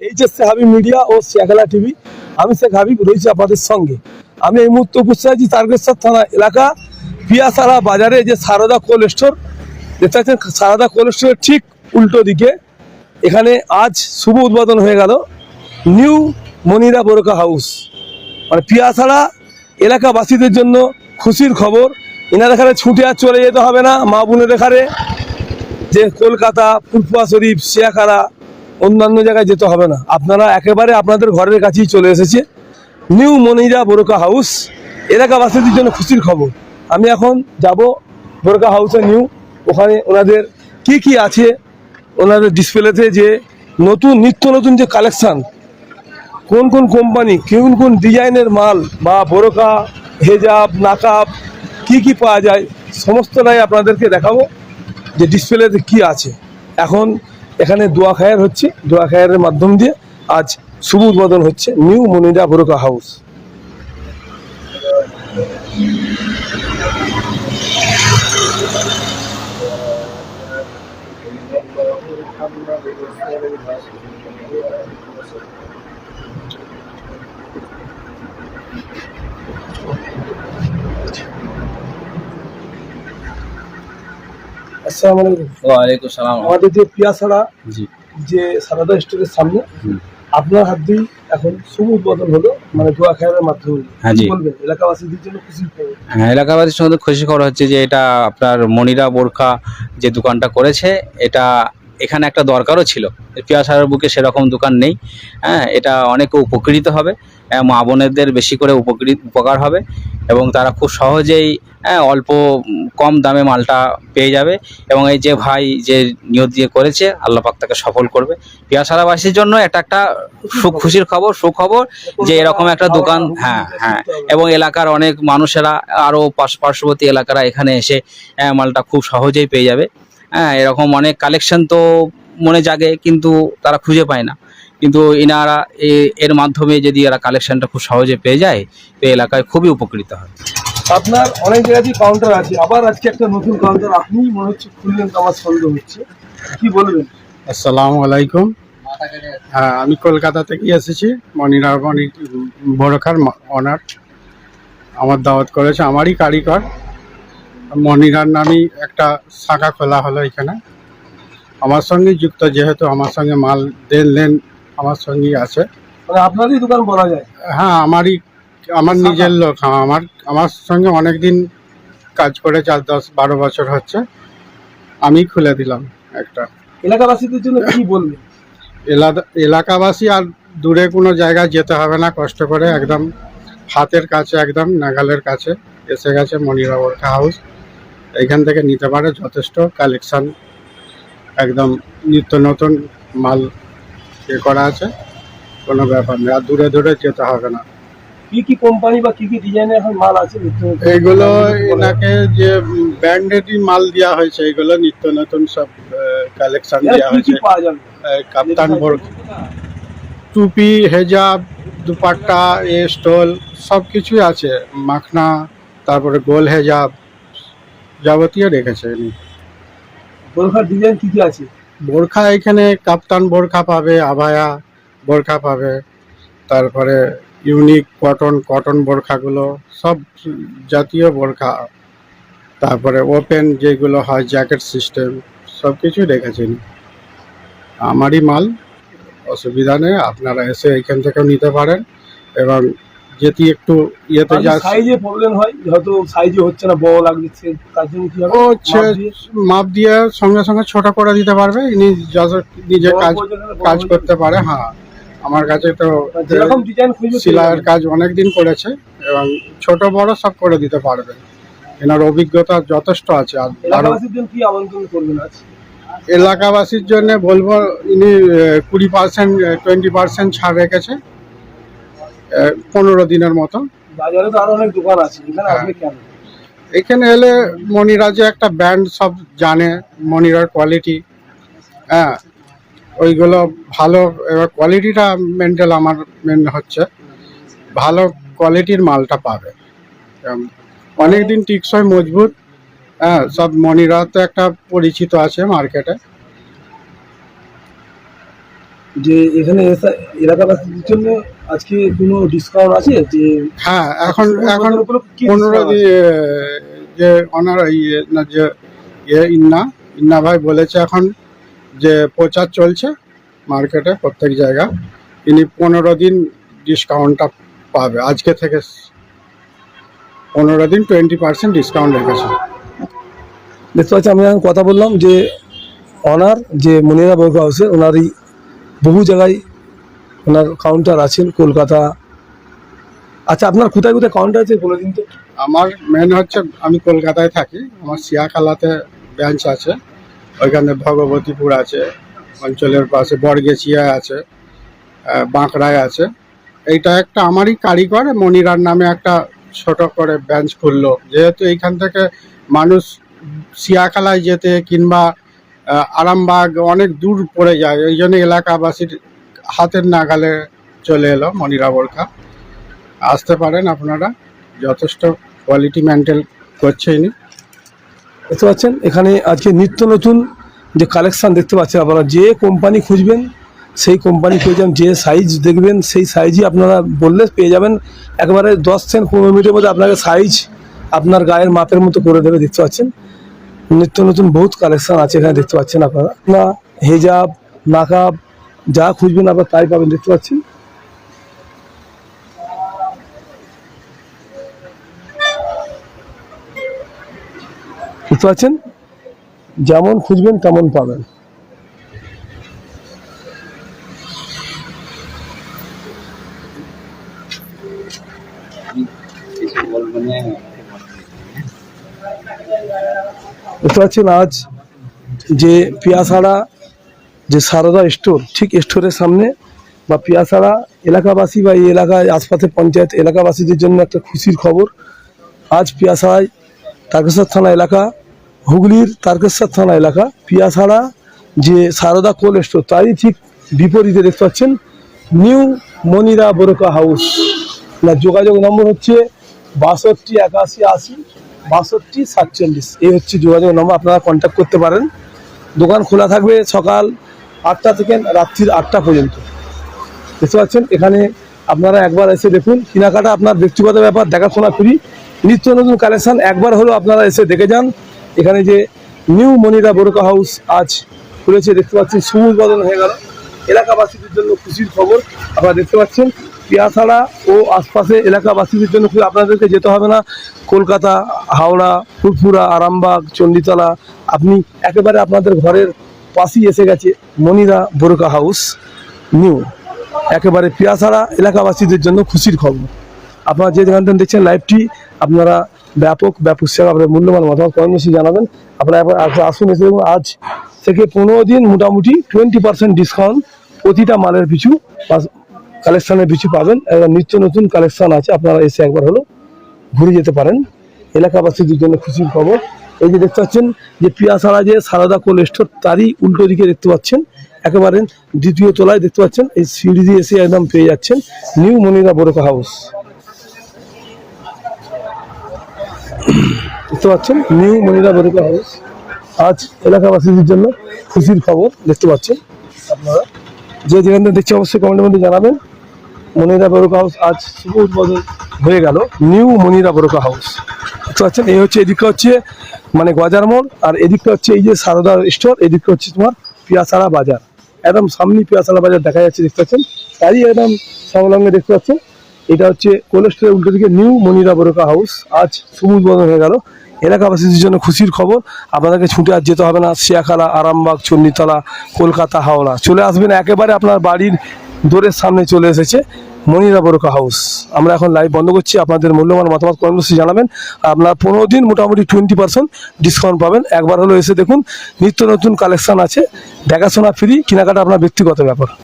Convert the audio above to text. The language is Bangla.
এইচএস শেখ হাবিব মিডিয়া ও শেখালা টিভি। আমি শেখ হাবিব, রয়েছি আপনাদের সঙ্গে। আমি এই মুহূর্তে উপস্থিত আছি তারকেশ্বর থানা এলাকা পিয়াসারা বাজারে যে সারদা কোল্ড স্টোর। দেখতে পাচ্ছেন, সারদা কোল্ড স্টোরের ঠিক উল্টো দিকে। এখানে আজ শুভ উদ্বোধন হয়ে গেল। নিউ মনিরা বোরকা হাউস। মানে পিয়াসারা এলাকাবাসীদের জন্য খুশির খবর। এনার এখানে ছুটে আর চলে যেতে হবে না, মা বোনের এখানে। যে কলকাতা ফুলপুয়া শরীফ শিয়াখারা অন্যান্য জায়গায় যেতে হবে না। আপনারা একেবারে আপনাদের ঘরের কাছেই চলে এসেছে। নিউ মনিরা বোরকা হাউস, এলাকাবাসীদের জন্য খুশির খবর। আমি এখন যাব বোরকা হাউসে নিউ, ওখানে ওনাদের কি কি আছে, ওনাদের ডিসপ্লেতে যে নতুন, নিত্য নতুন যে কালেকশান, কোন কোন কোম্পানি, কোন কোন ডিজাইনের মাল, বা বোরকা, হেজাব, নাকাব, কি কি পাওয়া যায়, সমস্তটাই আপনাদেরকে দেখাবো, যে ডিসপ্লেতে কি আছে। এখন এখানে দোয়া খায়ের হচ্ছে, দোয়া খায়ের মাধ্যম দিয়ে আজ শুভ উদ্বোধন হচ্ছে নিউ মনিরা বোরকা হাউস। আসসালামু আলাইকুম ওয়ালাইকুম সালাম আমাদের যে পিয়াসাড়া জি। যে সারদা স্টোরের সামনে আপনার হাত দিয়েই এখন শুভ উদ্বোধন হলো মানে দোয়া মাধ্যমে। হ্যাঁ, জি। বলবেন? এলাকাবাসীদের জন্য খুশি খবর। হ্যাঁ এলাকাবাসীর সঙ্গে খুশি খবর হচ্ছে যে এটা আপনার মনিরা বোরখা যে দোকানটা করেছে এটা এখানে একটা দরকারও ছিল। পিয়াসার বুকে সেরকম দোকান নেই। হ্যাঁ এটা অনেক উপকৃত হবে হ্যাঁ, মা বোনেদের বেশি করে উপকৃত উপকার হবে। এবং তারা খুব সহজেই হ্যাঁ অল্প কম দামে মালটা পেয়ে যাবে। এবং এই যে ভাই যে নিয়ত দিয়ে করেছে আল্লাহ পাক তাকে সফল করবে। পিয়াসারাবাসীর জন্য এটা একটা সুখ খুশির খবর সুখবর যে এরকম একটা দোকান হ্যাঁ হ্যাঁ। এবং এলাকার অনেক মানুষেরা আরও পার্শ্ববর্তী এলাকারা এখানে এসে আহ, মালটা খুব সহজেই পেয়ে যাবে। হ্যাঁ এরকম অনেক কালেকশন তো মনে জাগে কিন্তু তারা খুঁজে পায় না। কিন্তু এনারা এ- এর মাধ্যমে যদি এরা কালেকশনটা খুব সহজে পেয়ে যায় তো এলাকায় খুবই উপকৃত হয়। আপনার অনেক জায়গাতেই কাউন্টার আছে আবার আজকে একটা নতুন কাউন্টার আপনি মনে হচ্ছে খুললেন তো আমার সন্দেহ হচ্ছে। কি বলবেন? আসসালামু আলাইকুম। হ্যাঁ আমি কলকাতা থেকে এসেছি মনিরা মনি বড়খার অনার আমার দাওয়াত করেছে আমারই কারিগর। মনিরার নামই একটা শাখা খোলা হলো এখানে। আমার সঙ্গে যুক্ত যেহেতু আমার সঙ্গে মাল দেন লেন আমার সঙ্গেই আছে। আপনারই দোকান বলা যায়। হ্যাঁ আমারই আমার নিজের লোক হ্যাঁ, আমার আমার সঙ্গে অনেক দিন কাজ করে চার দশ বারো বছর হচ্ছে। আমি খুলে দিলাম একটা। এলাকাবাসীদের জন্য কি বলবেন? এলাকা- এলাকাবাসী আর দূরে কোনো জায়গায় যেতে হবে না কষ্ট করে একদম হাতের কাছে একদম নাগালের কাছে এসে গেছে মনিরা ওয়ার্কা হাউস এইখান থেকে নিতে পারে যথেষ্ট কালেকশান একদম নিত্য নতুন মাল এ করা আছে কোনো ব্যাপার নেই আর দূরে দূরে যেতে হবে না। কি কি কোম্পানি বা কি কি ডিজাইনের এখন মাল আছে? এনাকে যে ব্র্যান্ডেডই মাল দেওয়া হয়েছে এগুলো নিত্য নতুন সব কালেকশন দেওয়া হয়েছে। কাপ্তান বোর্ড টুপি হেজাব দুপাট্টা এ স্টোল সব কিছুই আছে। মাখনা তারপরে গোল হেজাব যাবতীয় রেখেছে বোরখার ডিজাইন কি কি আছে? বোরখা এখানে কাপ্তান বোরখা পাবে আভায়া বোরখা পাবে, তারপরে ইউনিক কটন কটন বোরখাগুলো, সব জাতীয় বোরখা তারপরে ওপেন যেগুলো হয়, জ্যাকেট সিস্টেম সব কিছুই রেখেছে ইনি। আমারই মাল, অসুবিধা নেই, আপনারা এসে এখান থেকেও নিতে পারেন, এবং যেটি একটু ইয়েতে যা সাইজে প্রবলেম হয় হয়তো সাইজে হচ্ছে না বড় লাগছে তার জন্য কি হবে? ও মাপ দিয়ে? সঙ্গে সঙ্গে ছোট করে দিতে পারবে ইনি যত নিজে কাজ কাজ করতে পারে হ্যাঁ। আমার কাছে তো। যেরকম ডিজাইন সেলাইয়ের কাজ অনেক দিন করেছে এবং ছোট বড় সব করে দিতে পারবে। এনার অভিজ্ঞতা যথেষ্ট আছে আর এলাকাবাসীর জন্য কি আমন্ত্রণ করবেন আজ? এলাকাবাসীর জন্য বলব ইনি কুড়ি পার্সেন্ট টোয়েন্টি পার্সেন্ট ছাড় রেখেছে। পনেরো দিনের মতো। বাজারে তো আরও অনেক দোকান আছে এখানে হ্যাঁ। কেন? এখানে এলে মনিরা যে একটা ব্র্যান্ড সব জানে মনিরার কোয়ালিটি হ্যাঁ ওইগুলো ভালো এবার কোয়ালিটিটা মেনটেল আমার মেন হচ্ছে। ভালো কোয়ালিটির মালটা পাবে। অনেক দিন টিকসই মজবুত। হ্যাঁ সব মনিরা তো একটা পরিচিত আছে মার্কেটে যে এখানে এসা- এলাকাবাসীদের জন্য আজকে কোনো ডিসকাউন্ট আছে যে হ্যাঁ এখন এখন পনেরো যে ওনার ইয়ে না যে ইয়ে ইন্না ইন্না ভাই বলেছে এখন যে প্রচার চলছে মার্কেটে প্রত্যেক জায়গায় ইনি পনেরো দিন ডিসকাউন্টটা পাবে আজকে থেকে পনেরো দিন টোয়েন্টি পার্সেন্ট ডিসকাউন্ট রেখেছে। দেখতে পাচ্ছি আমি এখন কথা বললাম যে অনার যে মনিরা বর্গ হাউসে ওনারই বহু জায়গায় ওনার কাউন্টার আছেন, কলকাতা। আচ্ছা আপনার কোথায় কোথায় কাউন্টার আছে বলে দিন তো। আমার মেন হচ্ছে, আমি কলকাতায় থাকি। আমার সিয়াখালাতে ব্রাঞ্চ আছে। ওইখানে ভগবতীপুর আছে। অঞ্চলের পাশে বরগেছিয়ায় আছে। বাঁকড়ায় আছে। এইটা একটা আমারই কারিগর। মনিরার নামে একটা ছোট করে ব্রাঞ্চ খুললো। যেহেতু এইখান থেকে মানুষ সিয়াখালায় যেতে কিংবা আরামবাগ অনেক দূর পড়ে যায়। এই জন্য এলাকাবাসীর হাতের নাগালে চলে এলো মনিরা বোরখা আসতে পারেন আপনারা, যথেষ্ট কোয়ালিটি মেনটেন করছে ইনি। দেখতে পাচ্ছেন, এখানে আজকে নিত্য নতুন যে কালেকশান দেখতে পাচ্ছেন আপনারা, যে কোম্পানি খুঁজবেন, সেই কোম্পানি পেয়ে যে সাইজ দেখবেন, সেই সাইজই আপনারা বললে পেয়ে যাবেন। একবারে দশ থেকে পনেরো মিনিটের মধ্যে আপনাকে সাইজ আপনার গায়ের মাপের মতো করে দেবে, দেখতে পাচ্ছেন। নিত্য নতুন বহুত কালেকশান আছে এখানে, দেখতে পাচ্ছেন আপনারা। না, হেজাব, নাকাব যা খুঁজবেন আবার তাই পাবেন, দেখতে পাচ্ছেন? দেখতে পাচ্ছেন? যেমন খুঁজবেন, তেমন পাবেন। দেখতে পাচ্ছেন আজ যে পিয়াসাড়া যে সারদা স্টোর, ঠিক স্টোরের সামনে বা পিয়াসাড়া এলাকাবাসী বা এই এলাকায় আশপাশে পঞ্চায়েত এলাকাবাসীদের জন্য একটা খুশির খবর। আজ পিয়াসাড়ায় তারকেশ্বর থানা এলাকা, হুগলির তারকেশ্বর থানা এলাকা পিয়াসাড়া যে সারদা কোল্ড স্টোর, তারই ঠিক বিপরীতে দেখতে পাচ্ছেন নিউ মনিরা বোরকা হাউস। না, যোগাযোগ নম্বর হচ্ছে বাষট্টি একাশি আশি বাষট্টি সাতচল্লিশ। এই হচ্ছে যোগাযোগ নম্বর, আপনারা কন্ট্যাক্ট করতে পারেন। দোকান খোলা থাকবে সকাল আটটা থেকে রাত্রির আটটা পর্যন্ত। বুঝতে পারছেন এখানে আপনারা একবার এসে দেখুন। কেনাকাটা আপনার ব্যক্তিগত ব্যাপার, দেখাশোনা ফ্রি নিত্য নতুন কালেকশন, একবার হলেও আপনারা এসে দেখে যান। এখানে যে নিউ মনিরা বোরকা হাউস আজ খুলেছে, দেখতে পাচ্ছেন সবুজ বদল হয়ে গেল। এলাকাবাসীদের জন্য খুশির খবর, আপনারা দেখতে পাচ্ছেন। পিয়াসাড়া ও আশপাশে এলাকাবাসীদের জন্য খুব আপনাদেরকে যেতে হবে না। কলকাতা, হাওড়া, ফুরফুরা, আরামবাগ, চণ্ডীতলা, আপনি একেবারে আপনাদের ঘরের পাশেই এসে গেছে মনিরা বোরকা হাউস নিউ। একেবারে পিয়াসাড়া এলাকাবাসীদের জন্য খুশির খবর। আপনারা যে যেখান দেখছেন লাইভটি, আপনারা ব্যাপক ব্যাপক সেবা, আপনার মূল্যবান মতামত কর্মসূচি জানাবেন। আপনারা একবার আস- আসুন এসে দেখুন, আজ থেকে পনেরো দিন মোটামুটি টোয়েন্টি পার্সেন্ট ডিসকাউন্ট প্রতিটা মালের পিছু কালেকশনের পিছু পাবেন। নিত্য নতুন কালেকশন আছে, আপনারা এসে একবার হলো ঘুরে যেতে পারেন। এলাকাবাসীদের জন্য খুশির খবর। এই যে দেখতে পাচ্ছেন যে পিয়াসাড়া যে সারদা কোল্ড স্টোর তারই উল্টো দিকে দেখতে পাচ্ছেন। একেবারে দ্বিতীয় তলায় দেখতে পাচ্ছেন, এই সিঁড়ি দিয়ে এসে একদম পেয়ে যাচ্ছেন নিউ মনিরা বোরকা হাউস। দেখতে পাচ্ছেন, নিউ মনিরা বোরকা হাউস। আজ এলাকাবাসীদের জন্য খুশির খবর দেখতে পাচ্ছেন আপনারা। যে যেখান থেকে দেখছি অবশ্যই কমেন্টের মধ্যে জানাবেন। মনিরা বরকা হাউস আজ শুভ উদ্বোধন হয়ে গেল। New Monira Borka house. দেখতে পাচ্ছেন, এই হচ্ছে এদিকটা হচ্ছে মানে গজার মোড়, আর এদিকটা হচ্ছে এই যে সারদা স্টোর এদিকটা হচ্ছে তোমার পিয়াসাড়া বাজার। একদম সামনে পিয়াসাড়া বাজার দেখা যাচ্ছে, দেখতে পাচ্ছেন? তারই একদম সংলগ্নে দেখতে পাচ্ছেন, এটা হচ্ছে কোল্ড উল্টো দিকে নিউ মনিরা বরকা হাউস। আজ শুভ উদ্বোধন হয়ে গেল। এলাকাবাসীদের জন্য খুশির খবর, আপনাদেরকে ছুটে আর যেতে হবে না, শিয়াখালা, আরামবাগ, চণ্ডীতলা, কলকাতা, হাওড়া। চলে আসবেন, একেবারে আপনার বাড়ির দোরের সামনে চলে এসেছে। মনিরা বরকা হাউস। আমরা এখন লাইভ বন্ধ করছি। আপনাদের মূল্যবান মতামত কর্মসূচি জানাবেন। আপনার পনেরো দিন মোটামুটি টোয়েন্টি পার্সেন্ট ডিসকাউন্ট পাবেন। একবার হলো এসে দেখুন, নিত্য নতুন কালেকশান আছে। দেখাশোনা ফ্রি কেনাকাটা আপনার ব্যক্তিগত ব্যাপার।